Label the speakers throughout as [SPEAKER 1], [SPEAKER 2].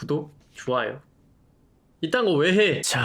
[SPEAKER 1] 구독, 좋아요. 이딴 거 왜 해? 자,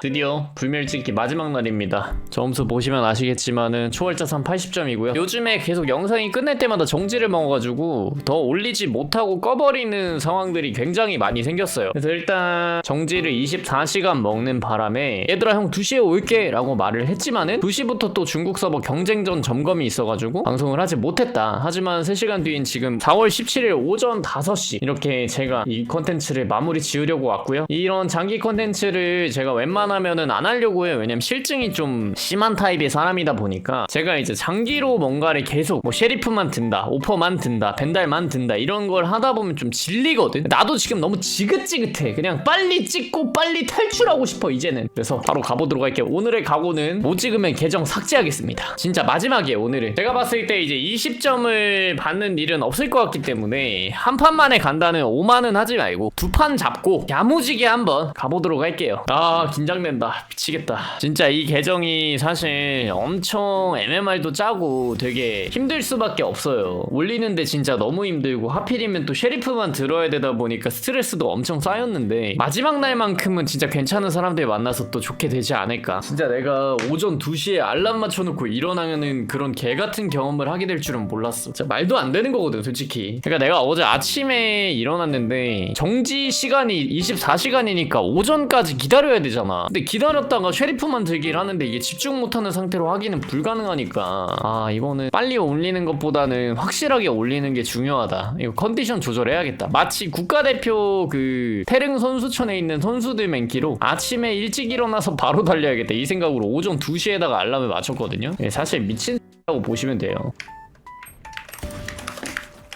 [SPEAKER 1] 드디어 불멸찍기 마지막 날입니다. 점수 보시면 아시겠지만은 초월자산 80점이고요. 요즘에 계속 영상이 끝날 때마다 정지를 먹어가지고 더 올리지 못하고 꺼버리는 상황들이 굉장히 많이 생겼어요. 그래서 일단 정지를 24시간 먹는 바람에 얘들아 형 2시에 올게 라고 말을 했지만은 2시부터 또 중국 서버 경쟁전 점검이 있어가지고 방송을 하지 못했다. 하지만 3시간 뒤인 지금 4월 17일 오전 5시 이렇게 제가 이 컨텐츠를 마무리 지으려고 왔고요. 이런 장기 컨텐츠를 제가 웬만 하면은 안 하려고 해요. 왜냐면 실증이 좀 심한 타입의 사람이다 보니까 제가 이제 장기로 뭔가를 계속 뭐 셰리프만 든다, 오퍼만 든다, 벤달만 든다 이런 걸 하다 보면 좀 질리거든. 나도 지금 너무 지긋지긋해. 그냥 빨리 찍고 빨리 탈출하고 싶어 이제는. 그래서 바로 가보도록 할게요. 오늘의 각오는 못 찍으면 계정 삭제하겠습니다. 진짜 마지막이에요 오늘은. 제가 봤을 때 이제 20점을 받는 일은 없을 것 같기 때문에 한 판 만에 간다는 5만은 하지 말고 두 판 잡고 야무지게 한번 가보도록 할게요. 아 긴장 된다. 미치겠다. 진짜 이 계정이 사실 엄청 MMR도 짜고 되게 힘들 수밖에 없어요. 올리는데 진짜 너무 힘들고 하필이면 또 셰리프만 들어야 되다 보니까 스트레스도 엄청 쌓였는데 마지막 날만큼은 진짜 괜찮은 사람들 만나서 또 좋게 되지 않을까. 진짜 내가 오전 2시에 알람 맞춰놓고 일어나는 그런 개 같은 경험을 하게 될 줄은 몰랐어. 진짜 말도 안 되는 거거든, 솔직히. 그러니까 내가 어제 아침에 일어났는데 정지 시간이 24시간이니까 오전까지 기다려야 되잖아. 근데 기다렸다가 쉐리프만 들기를 하는데 이게 집중 못하는 상태로 하기는 불가능하니까 아 이거는 빨리 올리는 것보다는 확실하게 올리는 게 중요하다. 이거 컨디션 조절해야겠다. 마치 국가대표 그 태릉 선수촌에 있는 선수들 맨키로 아침에 일찍 일어나서 바로 달려야겠다. 이 생각으로 오전 2시에다가 알람을 맞췄거든요. 예, 사실 미친 라고 보시면 돼요.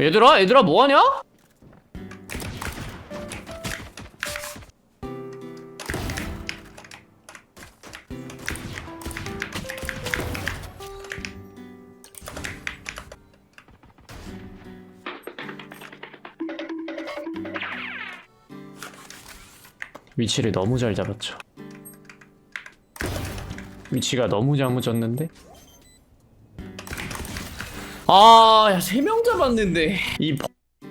[SPEAKER 1] 얘들아, 얘들아 뭐하냐? 위치를 너무 잘 잡았죠. 위치가 너무 잘못졌는데? 아, 야, 세명 잡았는데. 이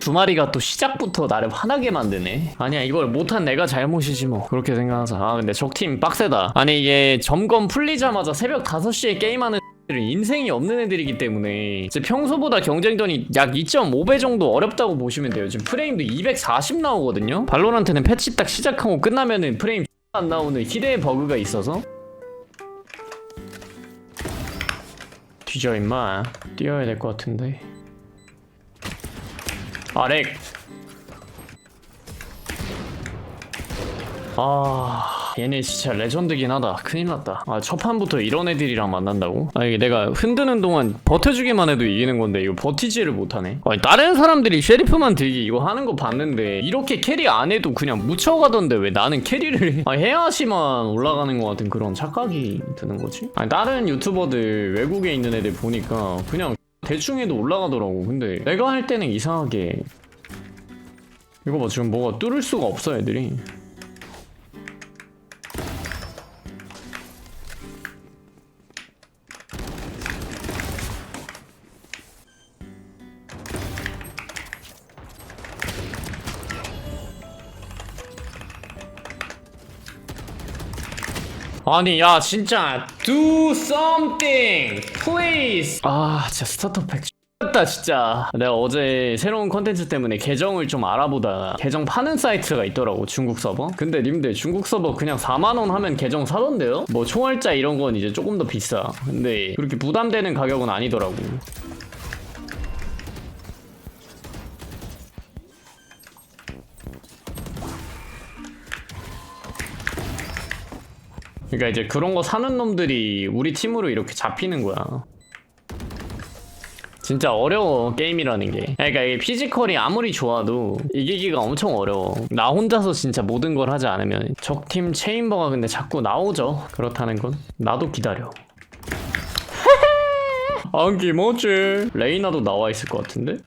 [SPEAKER 1] 두 마리가 또 시작부터 나를 화나게 만드네. 아니야, 이걸 못한 내가 잘못이지 뭐. 그렇게 생각하자. 아, 근데 적팀 빡세다. 아니, 이게 점검 풀리자마자 새벽 5시에 게임하는 애들은 인생이 없는 애들이기 때문에 이제 평소보다 경쟁전이 약 2.5배 정도 어렵다고 보시면 돼요. 지금 프레임도 240 나오거든요. 발로란트는 패치 딱 시작하고 끝나면은 프레임 안 나오는 희대의 버그가 있어서. 뒤져 임마. 뛰어야 될 것 같은데. 아렉. 아 얘네 진짜 레전드긴 하다 큰일 났다 아 첫 판부터 이런 애들이랑 만난다고? 아 이게 내가 흔드는 동안 버텨주기만 해도 이기는 건데 이거 버티지를 못하네 아니 다른 사람들이 쉐리프만 들기 이거 하는 거 봤는데 이렇게 캐리 안 해도 그냥 묻혀가던데 왜 나는 캐리를 해? 아 해야지만 올라가는 것 같은 그런 착각이 드는 거지? 아니 다른 유튜버들 외국에 있는 애들 보니까 그냥 대충 해도 올라가더라고 근데 내가 할 때는 이상하게 이거 봐 지금 뭐가 뚫을 수가 없어 애들이 아니 야 진짜 do something please. 아 진짜 스타터 팩 X다 진짜. 내가 어제 새로운 컨텐츠 때문에 계정을 좀 알아보다가 계정 파는 사이트가 있더라고 중국 서버. 근데 님들 중국 서버 그냥 4만원 하면 계정 사던데요? 뭐 총알자 이런 건 이제 조금 더 비싸. 근데 그렇게 부담되는 가격은 아니더라고 그러니까 이제 그런 거 사는 놈들이 우리 팀으로 이렇게 잡히는 거야. 진짜 어려워 게임이라는 게. 그러니까 이게 피지컬이 아무리 좋아도 이기기가 엄청 어려워. 나 혼자서 진짜 모든 걸 하지 않으면 적팀 체인버가 근데 자꾸 나오죠. 그렇다는 건 나도 기다려. 안기 뭐지? 레이나도 나와 있을 것 같은데?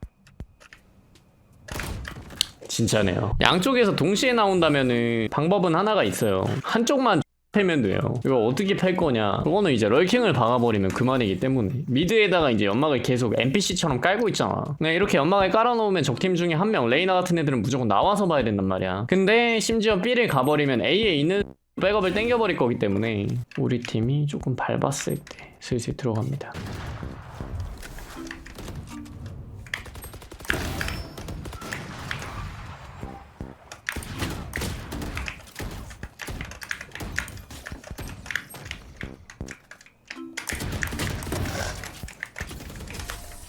[SPEAKER 1] 진짜네요. 양쪽에서 동시에 나온다면은 방법은 하나가 있어요. 한쪽만 패면 돼요. 이거 어떻게 팔 거냐? 그거는 이제 럴킹을 박아버리면 그만이기 때문에 미드에다가 이제 연막을 계속 NPC처럼 깔고 있잖아. 그냥 이렇게 연막을 깔아놓으면 적팀 중에 한 명 레이나 같은 애들은 무조건 나와서 봐야 된단 말이야. 근데 심지어 B를 가버리면 A에 있는 백업을 땡겨버릴 거기 때문에 우리 팀이 조금 밟았을 때 슬슬 들어갑니다.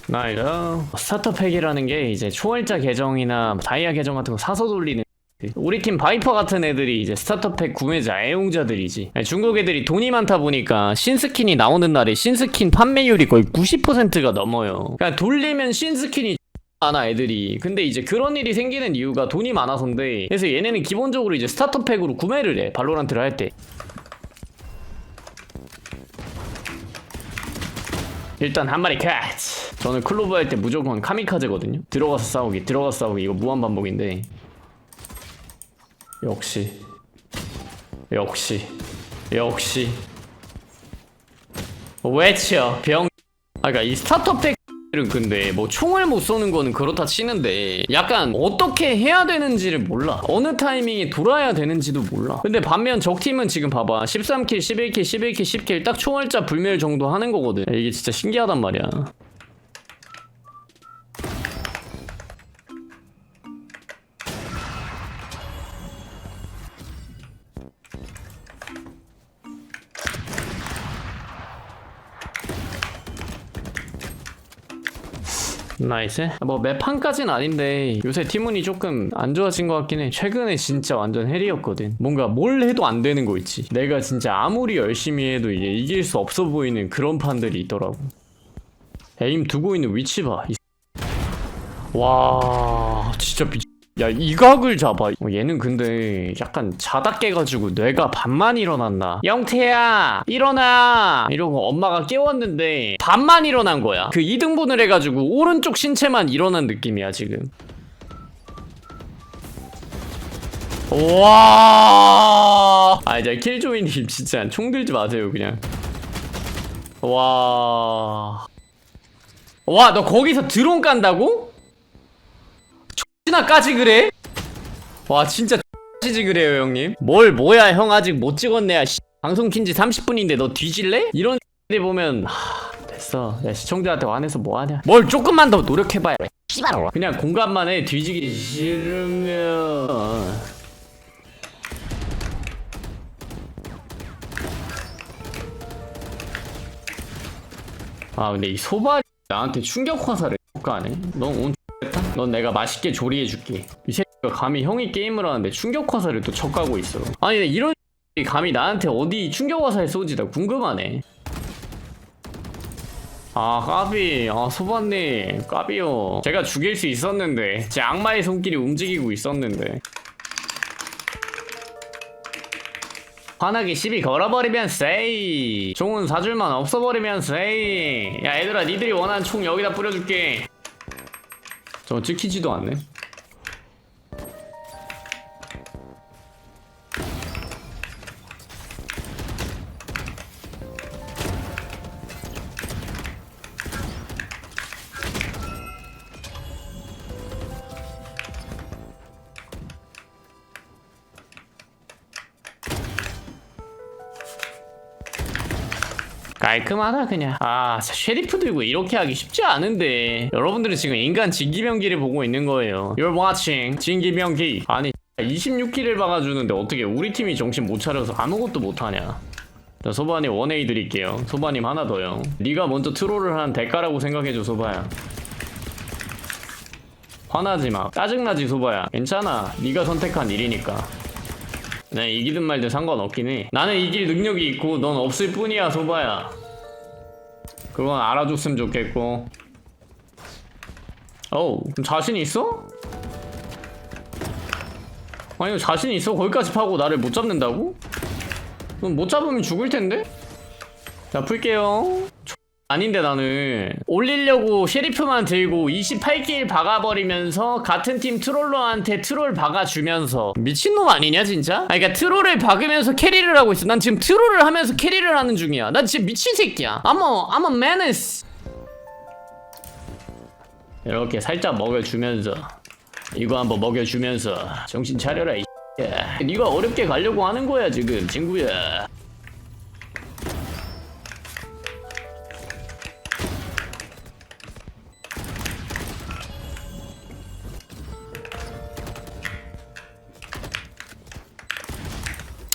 [SPEAKER 1] 나이다 스타터팩이라는 게 이제 초월자 계정이나 다이아 계정 같은 거 사서 돌리는 우리 팀 바이퍼 같은 애들이 이제 스타터팩 구매자 애용자들이지. 중국 애들이 돈이 많다 보니까 신스킨이 나오는 날에 신스킨 판매율이 거의 90%가 넘어요. 그러니까 돌리면 신스킨이 많아 애들이. 근데 이제 그런 일이 생기는 이유가 돈이 많아서인데 그래서 얘네는 기본적으로 이제 스타터팩으로 구매를 해 발로란트를 할때 일단 한 마리 캐치 저는 클로브 할 때 무조건 카미카즈거든요. 들어가서 싸우기 들어가서 싸우기. 이거 무한 반복인데. 역시. 역시. 역시. 외쳐 병. 아까 이 스타터팩 은 근데 뭐 총을 못 쏘는 거는 그렇다 치는데 약간 어떻게 해야 되는지를 몰라. 어느 타이밍에 돌아야 되는지도 몰라. 근데 반면 적팀은 지금 봐봐. 13킬 11킬 11킬 10킬 딱 총알자 불멸 정도 하는 거거든. 이게 진짜 신기하단 말이야 나이스 뭐 매판까진 아닌데 요새 팀운이 조금 안 좋아진 것 같긴 해. 최근에 진짜 완전 헬이었거든. 뭔가 뭘 해도 안 되는 거 있지. 내가 진짜 아무리 열심히 해도 이게 이길 수 없어 보이는 그런 판들이 있더라고. 에임 두고 있는 위치 봐. 이 와, 진짜 미. 야, 이 각을 잡아. 어, 얘는 근데 약간 자다 깨가지고 뇌가 반만 일어났나. 영태야, 일어나! 이러고 엄마가 깨웠는데 반만 일어난 거야. 그 2등분을 해가지고 오른쪽 신체만 일어난 느낌이야, 지금. 와! 아, 이제 킬조이님 진짜 총 들지 마세요, 그냥. 와. 와, 너 거기서 드론 깐다고? X나까지 그래? 와, 진짜 X지 그래요, 형님. 뭘 뭐야, 형 아직 못 찍었네. 야, 씨. 방송 킨지 30분인데 너 뒤질래? 이런 데 보면 하, 됐어. 야, 시청자한테 화내서 뭐 하냐? 뭘 조금만 더 노력해봐요. 씨발. 그냥 공감만 해. 뒤지기 싫으면. 아 근데 이 소발이 나한테 충격 화살을 가네. 넌 오늘 X했다? 넌 내가 맛있게 조리해줄게. 이 새끼가 감히 형이 게임을 하는데 충격 화살을 또 척가고 있어. 아니 이런 감히 나한테 어디 충격 화살 쏘지 나 궁금하네. 아 까비. 아 소바님. 까비요. 제가 죽일 수 있었는데 제 악마의 손길이 움직이고 있었는데. 환하게 시비 걸어버리면 세이. 총은 사줄만 없어버리면 세이. 야 얘들아 니들이 원하는 총 여기다 뿌려줄게 저 찍히지도 않네 깔끔하다 그냥. 아 쉐리프 들고 이렇게 하기 쉽지 않은데. 여러분들은 지금 인간 진기병기를 보고 있는 거예요. You're watching 진기병기. 아니 26킬을 박아주는데 어떻게 우리 팀이 정신 못 차려서 아무것도 못하냐. 자 소바님 원A 드릴게요. 소바님 하나 더요. 네가 먼저 트롤을 한 대가라고 생각해줘 소바야. 화나지 마. 짜증나지 소바야. 괜찮아. 네가 선택한 일이니까. 네, 이기든 말든 상관없긴 해. 나는 이길 능력이 있고 넌 없을 뿐이야, 소바야. 그건 알아줬으면 좋겠고. 어우, 자신 있어? 아니, 자신 있어? 거기까지 파고 나를 못 잡는다고? 못 잡으면 죽을 텐데? 자, 풀게요. 아닌데 나는 올리려고 쉐리프만 들고 28킬 박아버리면서 같은 팀 트롤러한테 트롤 박아주면서 미친놈 아니냐 진짜? 아니 그니까 트롤을 박으면서 캐리를 하고 있어. 난 지금 트롤을 하면서 캐리를 하는 중이야. 난 진짜 미친 새끼야. I'm a, I'm a menace. 이렇게 살짝 먹여주면서 이거 한번 먹여주면서 정신 차려라 이 X야. 네가 어렵게 가려고 하는 거야 지금 친구야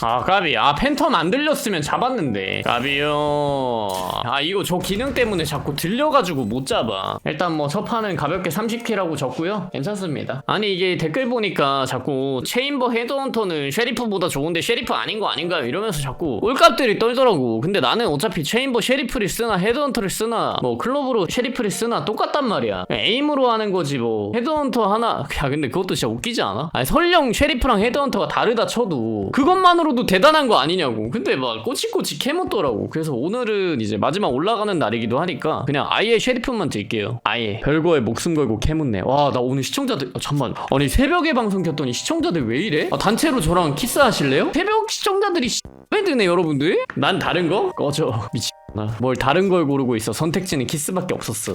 [SPEAKER 1] 아 까비. 아 팬텀 안 들렸으면 잡았는데. 까비요. 아 이거 저 기능 때문에 자꾸 들려가지고 못 잡아. 일단 뭐 첫 판은 가볍게 30킬하고 졌고요. 괜찮습니다. 아니 이게 댓글 보니까 자꾸 체인버 헤드헌터는 쉐리프보다 좋은데 쉐리프 아닌 거 아닌가요? 이러면서 자꾸 꼴값들이 떨더라고. 근데 나는 어차피 체인버 쉐리프를 쓰나 헤드헌터를 쓰나 뭐 클럽으로 쉐리프를 쓰나 똑같단 말이야. 에임으로 하는 거지 뭐. 헤드헌터 하나. 야 근데 그것도 진짜 웃기지 않아? 아니 설령 쉐리프랑 헤드헌터가 다르다 쳐도 그것만으로 도 대단한 거 아니냐고. 근데 막 꼬치꼬치 캐묻더라고. 그래서 오늘은 이제 마지막 올라가는 날이기도 하니까 그냥 아예 쉐리프만 들게요. 아예. 별거에 목숨 걸고 캐묻네. 와 나 오늘 시청자들 아, 잠만. 아니 새벽에 방송 켰더니 시청자들 왜 이래? 아, 단체로 저랑 키스하실래요? 새벽 시청자들이 왜 드네 여러분들? 난 다른 거? 꺼져. 미친나 뭘 다른 걸 고르고 있어. 선택지는 키스밖에 없었어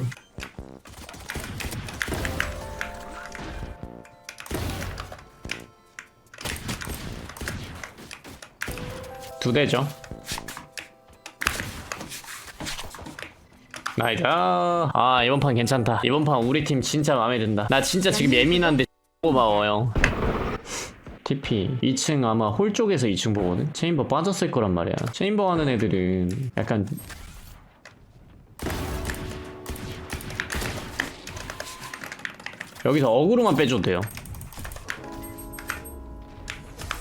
[SPEAKER 1] 두 대죠. 나이스. 아 이번 판 괜찮다. 이번 판 우리 팀 진짜 마음에 든다. 나 진짜 지금 예민한데 고마워요. TP 2층 아마 홀 쪽에서 2층 보거든. 체인버 빠졌을 거란 말이야. 체인버 하는 애들은 약간 여기서 어그로만 빼줘도 돼요.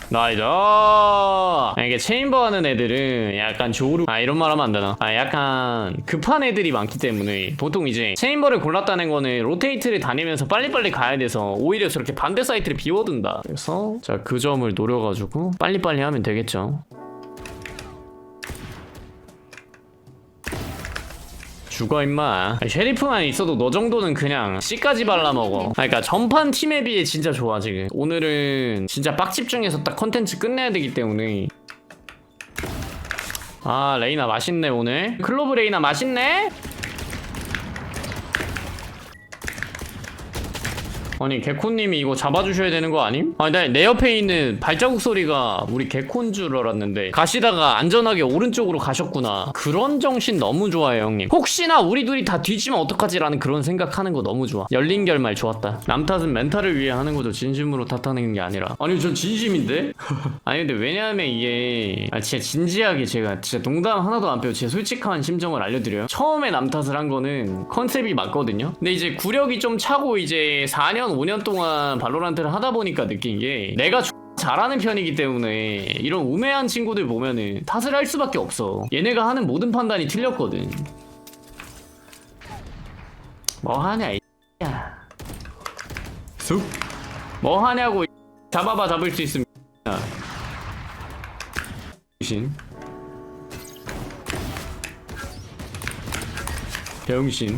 [SPEAKER 1] 나이스 아, 이게 체인버 하는 애들은 약간 조루 아 이런 말 하면 안 되나? 아 약간 급한 애들이 많기 때문에 보통 이제 체인버를 골랐다는 거는 로테이트를 다니면서 빨리빨리 가야 돼서 오히려 저렇게 반대 사이트를 비워둔다. 그래서 자 그 점을 노려가지고 빨리빨리 하면 되겠죠 죽어 임마. 쉐리프만 있어도 너 정도는 그냥 C까지 발라먹어. 그러니까 전판 팀에 비해 진짜 좋아 지금. 오늘은 진짜 빡집중해서 딱 컨텐츠 끝내야 되기 때문에. 아 레이나 맛있네 오늘. 클로브 레이나 맛있네 아니 개콘님이 이거 잡아주셔야 되는 거 아님? 아니 나 내 옆에 있는 발자국 소리가 우리 개콘 줄 알았는데 가시다가 안전하게 오른쪽으로 가셨구나. 그런 정신 너무 좋아요 형님. 혹시나 우리 둘이 다 뒤지면 어떡하지라는 그런 생각하는 거 너무 좋아. 열린 결말 좋았다. 남 탓은 멘탈을 위해 하는 거죠. 진심으로 탓하는 게 아니라. 아니 전 진심인데? 아니 근데 왜냐하면 이게 아 진짜 진지하게 제가 진짜 농담 하나도 안 빼고 제 솔직한 심정을 알려드려요. 처음에 남 탓을 한 거는 컨셉이 맞거든요. 근데 이제 구력이 좀 차고 이제 4년 5년 동안 발로란트를 하다 보니까 느낀 게 내가 잘하는 편이기 때문에 이런 우매한 친구들 보면은 탓을 할 수밖에 없어 얘네가 하는 모든 판단이 틀렸거든 뭐 하냐 이 야. 쑥. 뭐 하냐고 이 잡아봐 잡을 수 야. 병신 병신.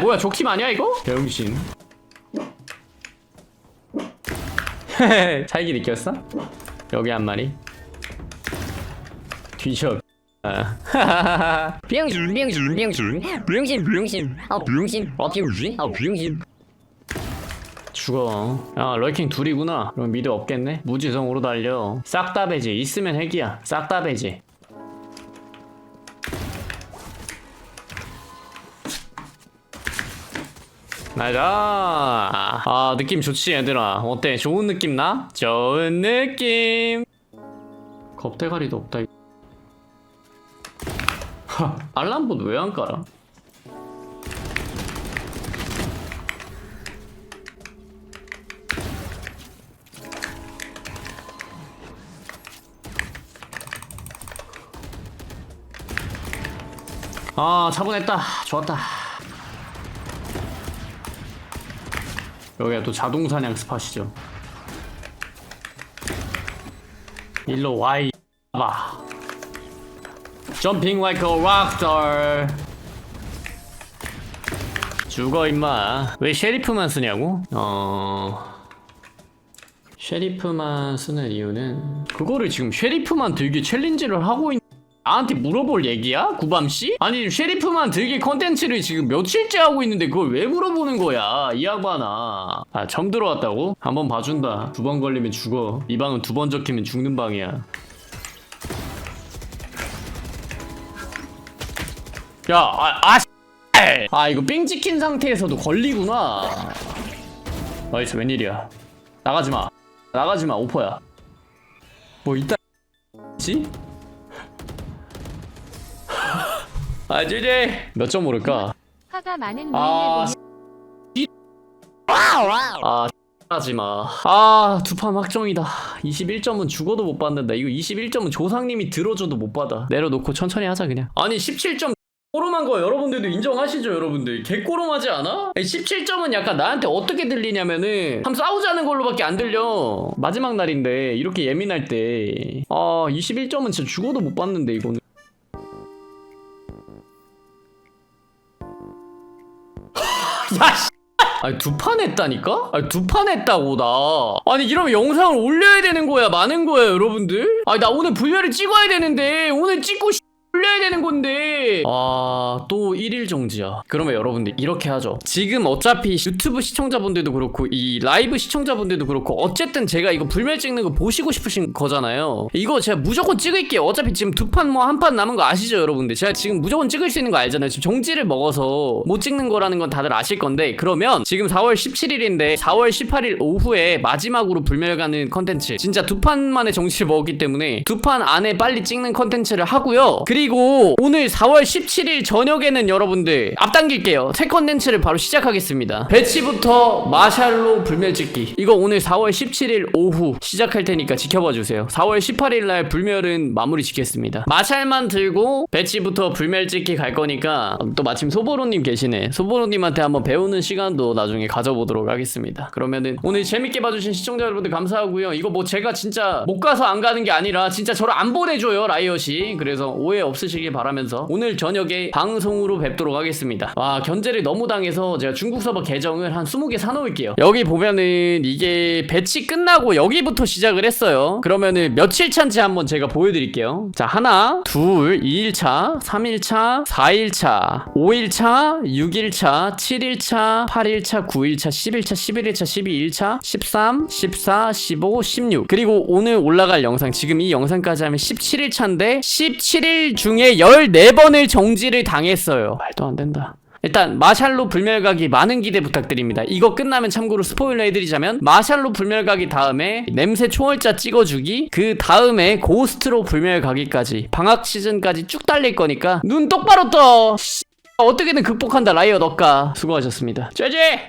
[SPEAKER 1] 뭐야 적팀 아니야 이거? 병신 살기 느꼈어? 여기 한 마리. 뒤져 아.
[SPEAKER 2] 병신 병신 병신 병신 병신 아 병신 아 병신 아 병신
[SPEAKER 1] 죽어. 야 럴킹 둘이구나. 그럼 미드 없겠네? 무지성으로 달려. 싹 다 배지 있으면 핵이야. 싹 다 배지 나이다 아 느낌 좋지 얘들아. 어때? 좋은 느낌 나? 좋은 느낌. 겁대가리도 없다 이- 하, 알람봇 왜 안 깔아? 아 차분했다. 좋았다 여기가 또 자동 사냥 스팟이죠. 일로 와이 봐. Jumping like a rockstar 죽어 임마. 왜 셰리프만 쓰냐고? 어... 셰리프만 쓰는 이유는 그거를 지금 셰리프만 들기 챌린지를 하고 있는 나한테 물어볼 얘기야? 구밤씨? 아니 셰리프만 들기 컨텐츠를 지금 며칠째 하고 있는데 그걸 왜 물어보는 거야 이 양반아 아 처음 들어왔다고? 한 번 봐준다 두 번 걸리면 죽어 이 방은 두 번 적히면 죽는 방이야 야, 아, 아, 씨. 아, 이거 삥 찍힌 상태에서도 걸리구나. 나이스, 웬일이야. 나가지 마. 나가지 마, 오퍼야. 뭐, 이따, 지? 아, 주제. 몇점 오를까?
[SPEAKER 3] 화가 많은
[SPEAKER 1] 아, 아, 하지 마. 아, 두판 확정이다. 21점은 죽어도 못 받는다. 이거 21점은 조상님이 들어줘도 못 받아. 내려놓고 천천히 하자, 그냥. 아니, 17점 꼬름한 거 여러분들도 인정하시죠, 여러분들? 개꼬름하지 않아? 17점은 약간 나한테 어떻게 들리냐면은 한번 싸우자는 걸로밖에 안 들려. 마지막 날인데 이렇게 예민할 때. 아, 21점은 진짜 죽어도 못 받는데 이거는. 야, 씨. 아니 두 판 했다니까? 아니 두 판 했다고 나 아니 이러면 영상을 올려야 되는 거야 많은 거야 여러분들? 아니 나 오늘 분열을 찍어야 되는데 오늘 찍고 씨, 올려야 되는 건데. 아 또 1일 정지야. 그러면 여러분들 이렇게 하죠. 지금 어차피 유튜브 시청자분들도 그렇고 이 라이브 시청자분들도 그렇고 어쨌든 제가 이거 불멸 찍는 거 보시고 싶으신 거잖아요. 이거 제가 무조건 찍을게요. 어차피 지금 두 판 뭐 한 판 남은 거 아시죠 여러분들? 제가 지금 무조건 찍을 수 있는 거 알잖아요. 지금 정지를 먹어서 못 찍는 거라는 건 다들 아실 건데 그러면 지금 4월 17일인데 4월 18일 오후에 마지막으로 불멸 가는 컨텐츠. 진짜 두 판 만에 정지를 먹었기 때문에 두 판 안에 빨리 찍는 컨텐츠를 하고요. 그리고 오늘 4월 17일 저녁에는 여러분들 앞당길게요. 새 컨텐츠를 바로 시작하겠습니다. 배치부터 마샬로 불멸 찍기. 이거 오늘 4월 17일 오후 시작할 테니까 지켜봐 주세요. 4월 18일 날 불멸은 마무리 짓겠습니다. 마샬만 들고 배치부터 불멸 찍기 갈 거니까 또 마침 소보로님 계시네. 소보로님한테 한번 배우는 시간도 나중에 가져보도록 하겠습니다. 그러면은 오늘 재밌게 봐주신 시청자 여러분들 감사하고요. 이거 뭐 제가 진짜 못 가서 안 가는 게 아니라 진짜 저를 안 보내줘요 라이엇이. 그래서 오해 없 으시길 바라면서 오늘 저녁에 방송으로 뵙도록 하겠습니다 와 견제를 너무 당해서 제가 중국 서버 계정을 한 20개 사놓을게요 여기 보면은 이게 배치 끝나고 여기부터 시작을 했어요 그러면은 며칠 차인지 한번 제가 보여드릴게요 자 하나 둘 2일차 3일차 4일차 5일차 6일차 7일차 8일차 9일차 10일차 11일차 12일차 13 14 15 16 그리고 오늘 올라갈 영상 지금 이 영상까지 하면 17일차인데 17일 중에 14번을 정지를 당했어요 말도 안 된다 일단 마샬로 불멸각이 많은 기대 부탁드립니다. 이거 끝나면 참고로 스포일러 해드리자면 마샬로 불멸각이 다음에 냄새 초월자 찍어주기 그 다음에 고스트로 불멸가기까지 방학 시즌까지 쭉 달릴 거니까 눈 똑바로 떠. 씨, 어떻게든 극복한다 라이어 너까 수고하셨습니다. 쟤쟤